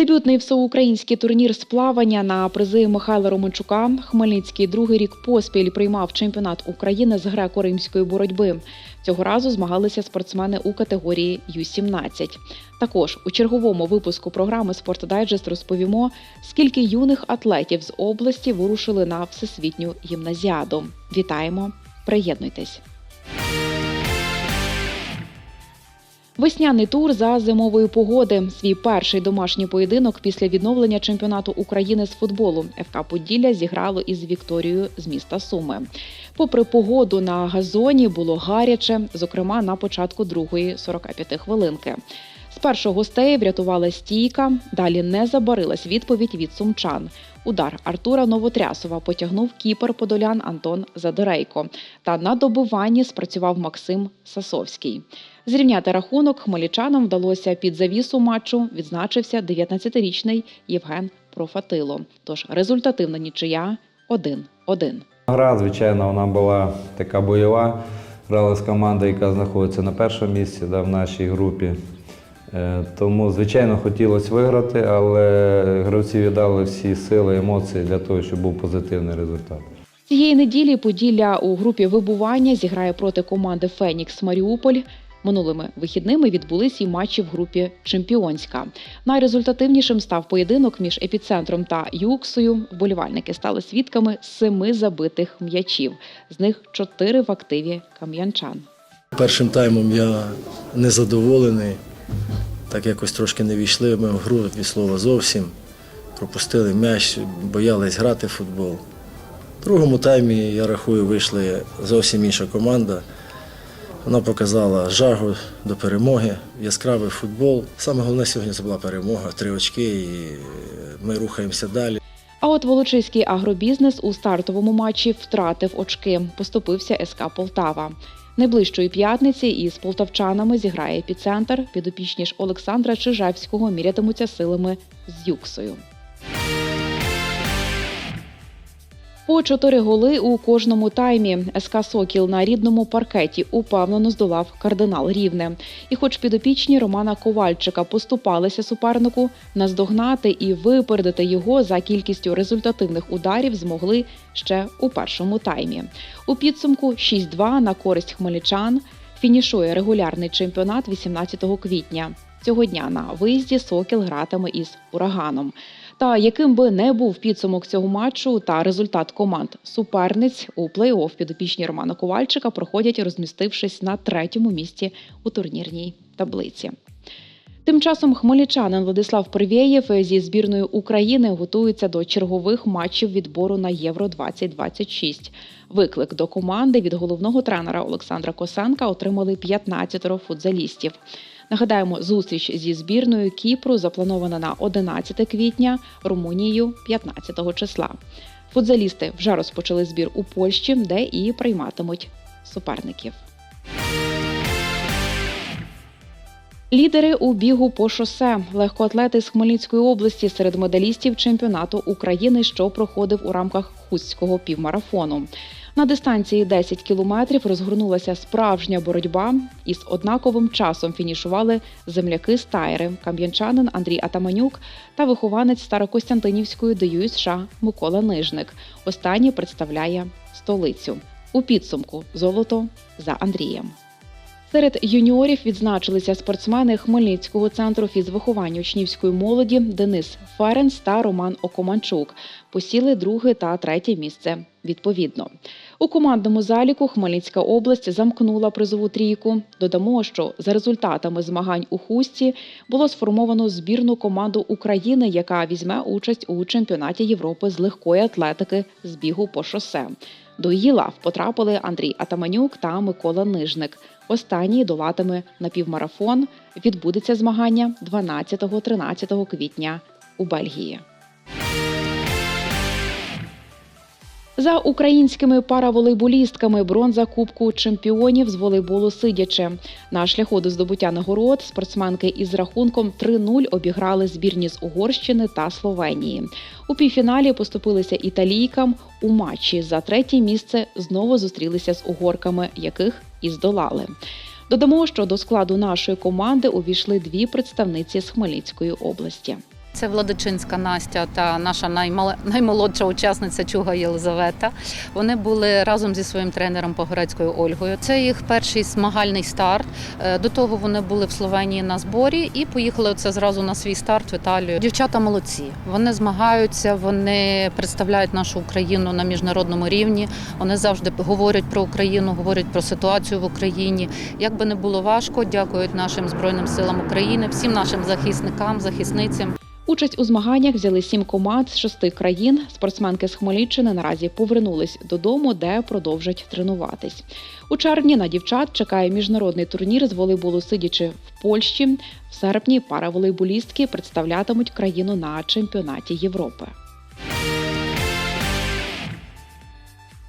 Дебютний всеукраїнський турнір з плавання на призи Михайла Романчука. Хмельницький другий рік поспіль приймав чемпіонат України з греко-римської боротьби. Цього разу змагалися спортсмени у категорії Ю-17. Також у черговому випуску програми «Спортдайджест» розповімо, скільки юних атлетів з області вирушили на всесвітню гімназіаду. Вітаємо! Приєднуйтесь! Весняний тур за зимової погоди. Свій перший домашній поєдинок після відновлення чемпіонату України з футболу ФК Поділля зіграло із Вікторією з міста Суми. Попри погоду на газоні було гаряче, зокрема на початку другої 45 хвилинки. Спершу гостей врятувала стійка, далі не забарилась відповідь від сумчан. Удар Артура Новотрясова потягнув кіпер подолян Антон Задорейко. Та на добуванні спрацював Максим Сасовський. Зрівняти рахунок хмельничанам вдалося під завісу матчу. Відзначився 19-річний Євген Профатило. Тож результативна нічия 1-1. Гра, звичайно, вона була така бойова. Грали з командою, яка знаходиться на першому місці да, в нашій групі. Е, Тому, звичайно, хотілося виграти, але гравці віддали всі сили, емоції для того, щоб був позитивний результат. Цієї неділі Поділля у групі вибування зіграє проти команди Фенікс Маріуполь. Минулими вихідними відбулись і матчі в групі Чемпіонська. Найрезультативнішим став поєдинок між епіцентром та Юксою. Вболівальники стали свідками семи забитих м'ячів. З них чотири в активі кам'янчан. Першим таймом я незадоволений, так якось трошки не війшли ми в гру від слова зовсім. Пропустили м'яч, боялись грати в футбол. В другому таймі, я рахую, вийшли зовсім інша команда. Вона показала жагу до перемоги, яскравий футбол. Саме головне сьогодні це була перемога, три очки, і ми рухаємося далі. А от Волочиський агробізнес у стартовому матчі втратив очки. Поступився СК Полтава. Найближчої п'ятниці із полтавчанами зіграє епіцентр. Підопічні ж Олександра Чижевського мірятимуться силами з Юксою. По чотири голи у кожному таймі СК Сокіл на рідному паркеті упевнено здолав кардинал Рівне. І, хоч підопічні Романа Ковальчика поступалися супернику, наздогнати і випередити його за кількістю результативних ударів змогли ще у першому таймі. У підсумку 6-2 на користь хмельничан фінішує регулярний чемпіонат 18 квітня. Цього дня на виїзді Сокіл гратиме із ураганом. Та яким би не був підсумок цього матчу та результат команд суперниць у плей-офф підопічні Романа Ковальчика проходять, розмістившись на третьому місці у турнірній таблиці. Тим часом хмельничанин Владислав Первєєв зі збірною України готується до чергових матчів відбору на Євро 2026 Виклик до команди від головного тренера Олександра Косенка отримали 15 футзалістів. Нагадаємо, зустріч зі збірною Кіпру запланована на 11 квітня, Румунією 15 числа. Футзалісти вже розпочали збір у Польщі, де і прийматимуть суперників. Лідери у бігу по шосе легкоатлети з Хмельницької області серед медалістів чемпіонату України, що проходив у рамках Хустського півмарафону. На дистанції 10 кілометрів розгорнулася справжня боротьба. Із однаковим часом фінішували земляки з Тайри, кам'янчанин Андрій Атаманюк та вихованець Старокостянтинівської ДЮ США Микола Нижник. Останній представляє столицю. У підсумку золото за Андрієм. Серед юніорів відзначилися спортсмени Хмельницького центру фізвиховання учнівської молоді Денис Ференс та Роман Окоманчук. Посіли друге та третє місце відповідно. У командному заліку Хмельницька область замкнула призову трійку. Додамо, що за результатами змагань у хусті було сформовано збірну команду України, яка візьме участь у чемпіонаті Європи з легкої атлетики з бігу по шосе. До її лав потрапили Андрій Атаманюк та Микола Нижник. Останній долатиме напівмарафон. Відбудеться змагання 12-13 квітня у Бельгії. За українськими параволейболістками бронза Кубку чемпіонів з волейболу сидячи. На шляху до здобуття нагород спортсменки із рахунком 3-0 обіграли збірні з Угорщини та Словенії. У півфіналі поступилися італійкам. У матчі за третє місце знову зустрілися з угорками, яких і здолали. Додамо, що до складу нашої команди увійшли дві представниці з Хмельницької області. Це Владичинська Настя та наша наймолодша учасниця Чуга Єлизавета. Вони були разом зі своїм тренером Погорецькою Ольгою. Це їх перший змагальний старт. Е, До того вони були в Словенії на зборі і поїхали оце зразу на свій старт в Італію. Дівчата молодці. Вони змагаються, вони представляють нашу Україну на міжнародному рівні. Вони завжди говорять про Україну, говорять про ситуацію в Україні. Як би не було важко, дякують нашим збройним силам України, всім нашим захисникам, захисницям. Участь у змаганнях взяли сім команд з шести країн. Спортсменки з Хмельниччини наразі повернулись додому, де продовжать тренуватись. У червні на дівчат чекає міжнародний турнір з волейболу сидячи в Польщі. В серпні пара волейболістки представлятимуть країну на чемпіонаті Європи.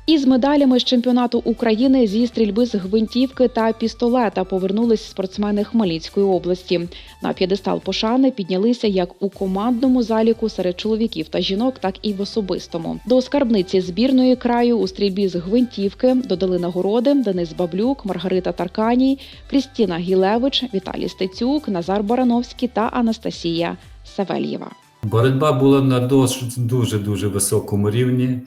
Із медалями з чемпіонату України зі стрільби з гвинтівки та пістолета повернулись спортсмени Хмельницької області. На п'єдестал пошани піднялися як у командному заліку серед чоловіків та жінок, так і в особистому. До скарбниці збірної краю у стрільбі з гвинтівки додали нагороди Денис Баблюк, Маргарита Тарканій, Крістіна Гілевич, Віталій Стецюк, Назар Барановський та Анастасія Савельєва. Боротьба була на дуже дуже високому рівні.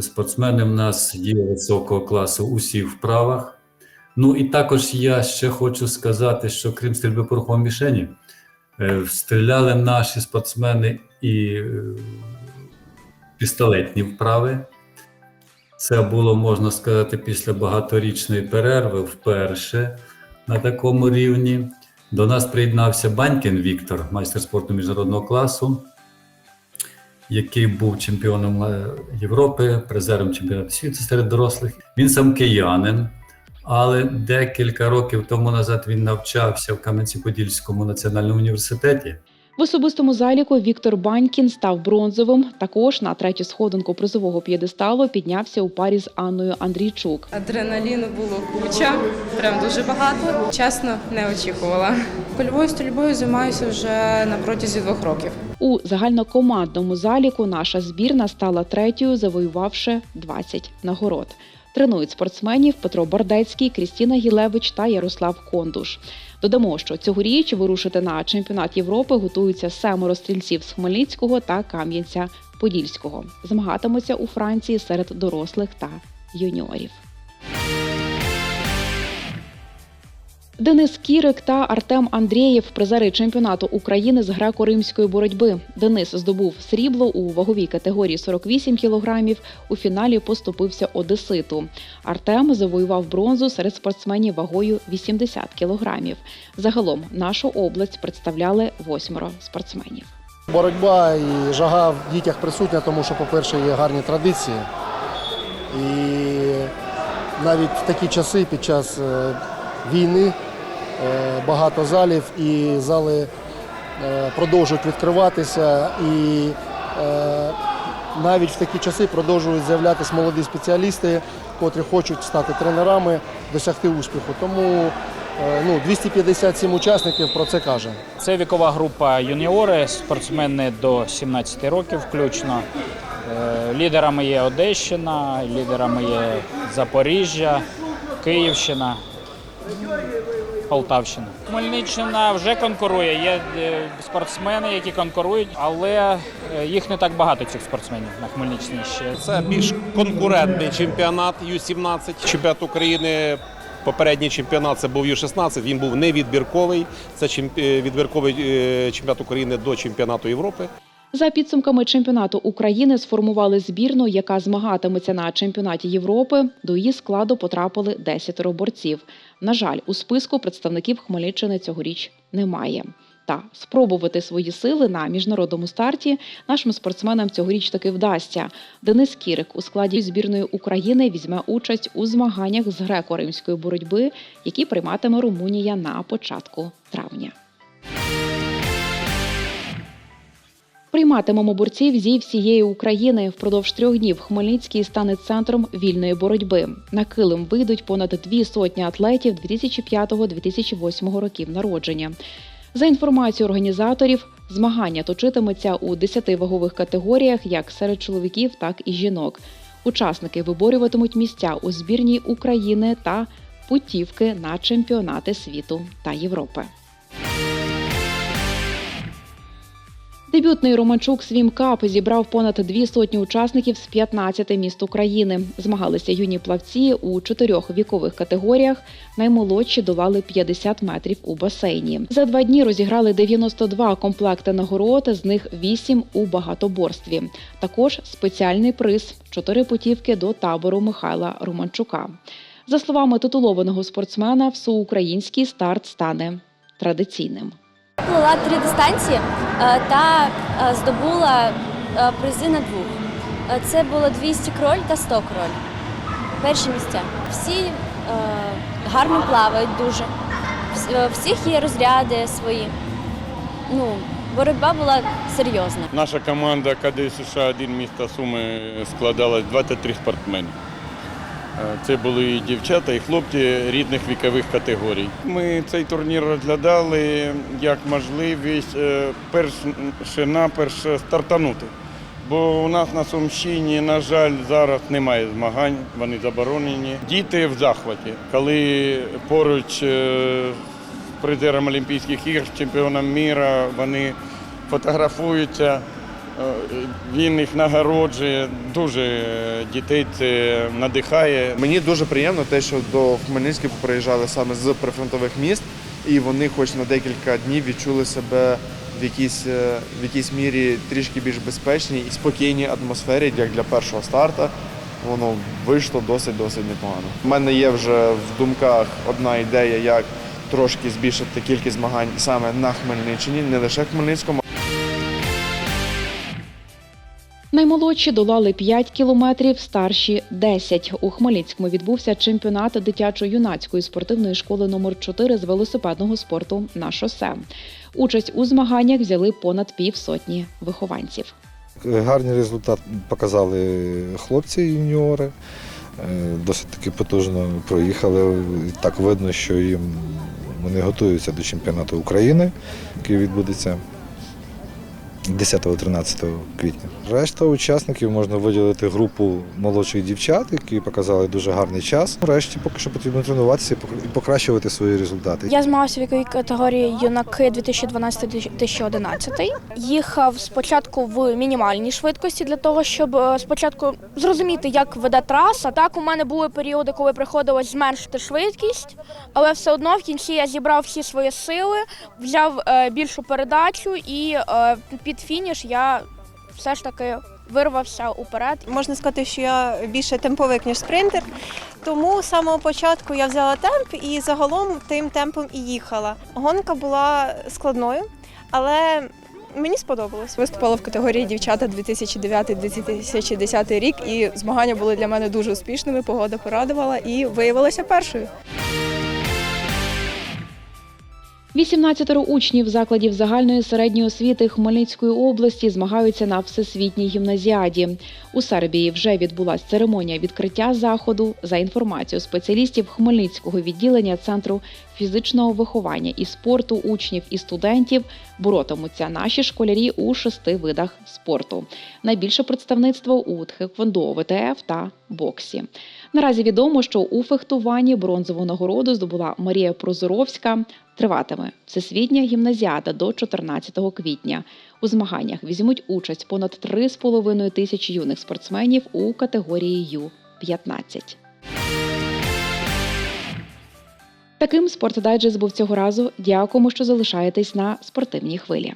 Спортсмени в нас є високого класу усі в вправах. Ну і також я ще хочу сказати, що крім стрільби порохової мішені, е, стріляли наші спортсмени і е, пістолетні вправи. Це було, можна сказати, після багаторічної перерви вперше на такому рівні. До нас приєднався Банькін Віктор, майстер спорту міжнародного класу, який був чемпіоном е, Європи, призером чемпіонату світу серед дорослих. Він сам киянин, але декілька років тому назад він навчався в Кам'янці-Подільському національному університеті. В особистому заліку Віктор Банькін став бронзовим. Також на третю сходинку призового п'єдесталу піднявся у парі з Анною Андрійчук. Адреналіну було куча, прям дуже багато. Чесно, не очікувала. Польовою стрільбою займаюся вже на протязі двох років. У загальнокомандному заліку наша збірна стала третьою, завоювавши 20 нагород. Тренують спортсменів Петро Бордецький, Крістіна Гілевич та Ярослав Кондуш. Додамо, що цьогоріч вирушити на чемпіонат Європи готуються семеро стрільців з Хмельницького та Кам'янця-Подільського. Змагатимуться у Франції серед дорослих та юніорів. Денис Кірик та Артем Андрієв призери чемпіонату України з греко-римської боротьби. Денис здобув срібло у ваговій категорії 48 кілограмів. У фіналі поступився Одеситу. Артем завоював бронзу серед спортсменів вагою 80 кілограмів. Загалом нашу область представляли восьмеро спортсменів. Боротьба і жага в дітях присутня, тому що, по-перше, є гарні традиції. І навіть в такі часи під час е, війни багато залів і зали е, продовжують відкриватися. І е, навіть в такі часи продовжують з'являтися молоді спеціалісти, котрі хочуть стати тренерами, досягти успіху. Тому е, ну, 257 учасників про це каже. Це вікова група юніори, спортсмени до 17 років включно. Е, Лідерами є Одещина, лідерами є Запоріжжя, Київщина, Полтавщина. Хмельниччина вже конкурує. Є е, спортсмени, які конкурують, але е, їх не так багато цих спортсменів на Хмельниччині ще. Це більш конкурентний чемпіонат Ю-17. Чемпіонат України. Попередній чемпіонат це був Ю-16, він був невідбірковий. Це е, відбірковий чемпіонат України до чемпіонату Європи. За підсумками чемпіонату України сформували збірну, яка змагатиметься на чемпіонаті Європи. До її складу потрапили 10 борців. На жаль, у списку представників Хмельниччини цьогоріч немає. Та спробувати свої сили на міжнародному старті нашим спортсменам цьогоріч таки вдасться. Денис Кірик у складі збірної України візьме участь у змаганнях з греко-римської боротьби, які прийматиме Румунія на початку травня. Прийматимемо борців зі всієї України. Впродовж трьох днів Хмельницький стане центром вільної боротьби. На килим вийдуть понад дві сотні атлетів 2005-2008 років народження. За інформацією організаторів, змагання точитимуться у 10 вагових категоріях як серед чоловіків, так і жінок. Учасники виборюватимуть місця у збірній України та путівки на чемпіонати світу та Європи. Дебютний Романчук Свім Кап зібрав понад дві сотні учасників з 15 міст України. Змагалися юні плавці у чотирьох вікових категоріях. Наймолодші долали 50 метрів у басейні. За два дні розіграли 92 комплекти нагород, з них 8 у багатоборстві. Також спеціальний приз чотири путівки до табору Михайла Романчука. За словами титулованого спортсмена, всеукраїнський старт стане традиційним. Плила три дистанції е, та е, здобула е, призи на двох. Це було 200 кроль та 100 кроль. Перші місця. Всі гарно плавають дуже. Всіх є розряди свої. Ну, боротьба була серйозна. Наша команда КД США 1 міста Суми складалась 23 спортсмени. Е, Це були і дівчата, і хлопці різних вікових категорій. Ми цей турнір розглядали як можливість е, перше наперше стартанути. Бо у нас на Сумщині, на жаль, зараз немає змагань, вони заборонені. Діти в захваті, коли поруч е, призером Олімпійських ігор, чемпіоном міра, вони фотографуються. Е, Він їх нагороджує, дуже е, дітей це надихає. Мені дуже приємно те, що до Хмельницького приїжджали саме з прифронтових міст, і вони, хоч на декілька днів, відчули себе в якійсь, е, в якійсь мірі трішки більш безпечній і спокійній атмосфері, як для першого старту. Воно вийшло досить досить непогано. У мене є вже в думках одна ідея, як трошки збільшити кількість змагань саме на Хмельниччині, не лише Хмельницькому. Наймолодші долали 5 кілометрів, старші 10. У Хмельницькому відбувся чемпіонат дитячо-юнацької спортивної школи номер 4 з велосипедного спорту на шосе. Участь у змаганнях взяли понад півсотні вихованців. Гарний результат показали хлопці юніори. Е, Досить таки потужно проїхали. Так видно, що їм вони готуються до чемпіонату України, який відбудеться 10-13 квітня. Решта учасників можна виділити групу молодших дівчат, які показали дуже гарний час. Решті поки що потрібно тренуватися і покращувати свої результати. Я змагався в віковій категорії юнаки 2012-2011. Їхав спочатку в мінімальній швидкості для того, щоб е, спочатку зрозуміти, як веде траса. Так, у мене були періоди, коли приходилось зменшити швидкість, але все одно в кінці я зібрав всі свої сили, взяв е, більшу передачу і е, під фініш я все ж таки вирвався уперед. Можна сказати, що я більше темповик, ніж спринтер. Тому з самого початку я взяла темп і загалом тим темпом і їхала. Гонка була складною, але мені сподобалось. Виступала в категорії дівчата 2009-2010 рік, і змагання були для мене дуже успішними. Погода порадувала і виявилася першою. 18 учнів закладів загальної середньої освіти Хмельницької області змагаються на всесвітній гімназіаді. У Сербії вже відбулася церемонія відкриття заходу. За інформацією спеціалістів Хмельницького відділення центру фізичного виховання і спорту учнів і студентів боротимуться наші школярі у шести видах спорту. Найбільше представництво у тхеквондо, ВТФ та боксі. Наразі відомо, що у фехтуванні бронзову нагороду здобула Марія Прозоровська. Триватиме всесвітня гімназіада до 14 квітня. У змаганнях візьмуть участь понад 3,5 тисячі юних спортсменів у категорії Ю-15. Таким спортдайджест був цього разу. Дякуємо, що залишаєтесь на спортивній хвилі.